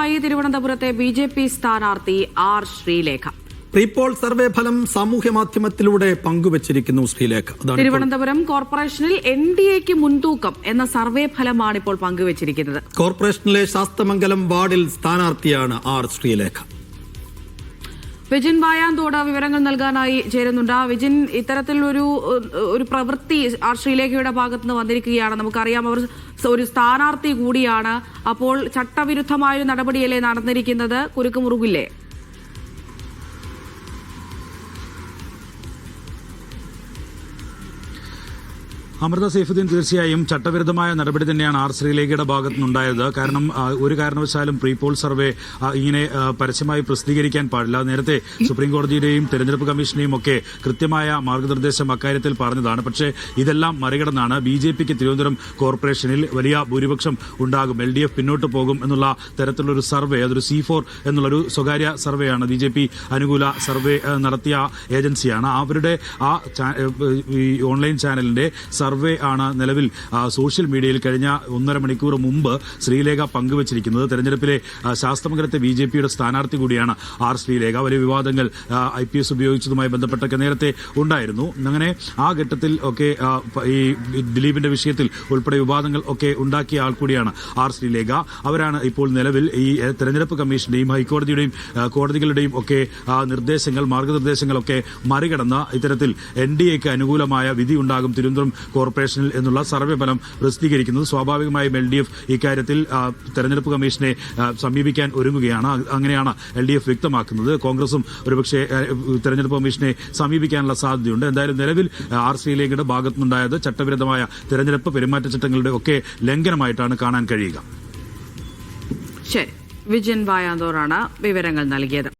വിജയവുമായി തിരുവനന്തപുരത്തെ B J P സ്ഥാനാർത്ഥി R Sreelekha. Pre-poll survey ഫലം സാമൂഹ്യ മാധ്യമത്തിലൂടെ പങ്കുവച്ചിരിക്കുന്നു ശ്രീലേഖ. തിരുവനന്തപുരം കോർപ്പറേഷനിൽ എൻ ഡി എക്ക് മുൻതൂക്കം എന്ന സർവേ ഫലമാണ് ഇപ്പോൾ പങ്കുവച്ചിരിക്കുന്നത്. കോർപ്പറേഷനിലെ ശാസ്തമംഗലം വാർഡിൽ സ്ഥാനാർത്ഥിയാണ് ആർ ശ്രീലേഖ. വിജിൻ വായാന്തോട് വിവരങ്ങൾ നൽകാനായി ചേരുന്നുണ്ട്. വിജിൻ ഇത്തരത്തിലൊരു ഒരു പ്രവൃത്തി ആർ ശ്രീലേഖയുടെ ഭാഗത്ത് നിന്ന് വന്നിരിക്കുകയാണ്. നമുക്കറിയാം അവർ ഒരു സ്ഥാനാർത്ഥി കൂടിയാണ്. അപ്പോൾ ചട്ടവിരുദ്ധമായ ഒരു നടപടിയല്ലേ നടന്നിരിക്കുന്നത്? കുരുക്ക് മുറുകില്ലേ? അമൃത സൈഫുദ്ദീൻ തീർച്ചയായും ചട്ടവിരുദ്ധമായ നടപടി തന്നെയാണ് ആർ ശ്രീലേഖയുടെ ഭാഗത്തു നിന്നുണ്ടായത് കാരണം ഒരു കാരണവശാലും പ്രീപോൾ സർവേ ഇങ്ങനെ പരസ്യമായി പ്രസിദ്ധീകരിക്കാൻ പാടില്ല. നേരത്തെ സുപ്രീം കോടതിയുടെയും തെരഞ്ഞെടുപ്പ് കമ്മീഷനെയും ഒക്കെ കൃത്യമായ മാർഗനിർദ്ദേശം അക്കാര്യത്തിൽ പറഞ്ഞതാണ്. പക്ഷേ ഇതെല്ലാം മറികടന്നാണ് ബി ജെ പിക്ക് തിരുവനന്തപുരം കോർപ്പറേഷനിൽ വലിയ ഭൂരിപക്ഷം ഉണ്ടാകും. എൽ ഡി എഫ് പിന്നോട്ട് പോകും എന്നുള്ള തരത്തിലുള്ളൊരു സർവേ അതൊരു സി ഫോർ എന്നുള്ളൊരു സ്വകാര്യ സർവേയാണ്. ബി ജെ പി അനുകൂല സർവേ നടത്തിയ ഏജൻസിയാണ്. അവരുടെ ആ ഓൺലൈൻ ചാനലിന്റെ സർവേ ആണ് നിലവിൽ സോഷ്യൽ മീഡിയയിൽ കഴിഞ്ഞ ഒന്നര മണിക്കൂർ മുമ്പ് ശ്രീലേഖ പങ്കുവച്ചിരിക്കുന്നത്. തെരഞ്ഞെടുപ്പിലെ ശാസ്ത്രമംഗലത്തെ ബി ജെ പിയുടെ സ്ഥാനാർത്ഥി കൂടിയാണ് ആർ ശ്രീലേഖ. വലിയ വിവാദങ്ങൾ ഐ പി എസ് ഉപയോഗിച്ചതുമായി ബന്ധപ്പെട്ടൊക്കെ നേരത്തെ ഉണ്ടായിരുന്നു. അങ്ങനെ ആ ഘട്ടത്തിൽ ഒക്കെ ഈ ദിലീപിന്റെ വിഷയത്തിൽ ഉൾപ്പെടെ വിവാദങ്ങൾ ഒക്കെ ഉണ്ടാക്കിയ ആൾ കൂടിയാണ് ആർ ശ്രീലേഖ. അവരാണ് ഇപ്പോൾ നിലവിൽ ഈ തെരഞ്ഞെടുപ്പ് കമ്മീഷന്റെയും ഹൈക്കോടതിയുടെയും കോടതികളുടെയും ഒക്കെ നിർദ്ദേശങ്ങൾ മാർഗനിർദ്ദേശങ്ങളൊക്കെ മറികടന്ന് ഇത്തരത്തിൽ എൻ ഡി എക്ക് അനുകൂലമായ വിധി ഉണ്ടാകും. തിരുവനന്തപുരം കോർപ്പറേഷനിൽ എന്നുള്ള സർവേ ഫലം പ്രസിദ്ധീകരിക്കുന്നത്. സ്വാഭാവികമായും എൽ ഡി എഫ് ഇക്കാര്യത്തിൽ തെരഞ്ഞെടുപ്പ് കമ്മീഷനെ സമീപിക്കാൻ ഒരുങ്ങുകയാണ്. അങ്ങനെയാണ് എൽ ഡി എഫ് വ്യക്തമാക്കുന്നത്. കോൺഗ്രസും ഒരുപക്ഷെ തെരഞ്ഞെടുപ്പ് കമ്മീഷനെ സമീപിക്കാനുള്ള സാധ്യതയുണ്ട്. എന്തായാലും നിലവിൽ ആർ ശ്രീലേഖയുടെ ഭാഗത്തുനിന്നുണ്ടായത് ചട്ടവിരുദ്ധമായ തെരഞ്ഞെടുപ്പ് പെരുമാറ്റച്ചട്ടങ്ങളുടെ ഒക്കെ ലംഘനമായിട്ടാണ് കാണാൻ കഴിയുക. ശരി. വിജയൻ വായാന്തോറാണ് വിവരങ്ങൾ നൽകിയത്.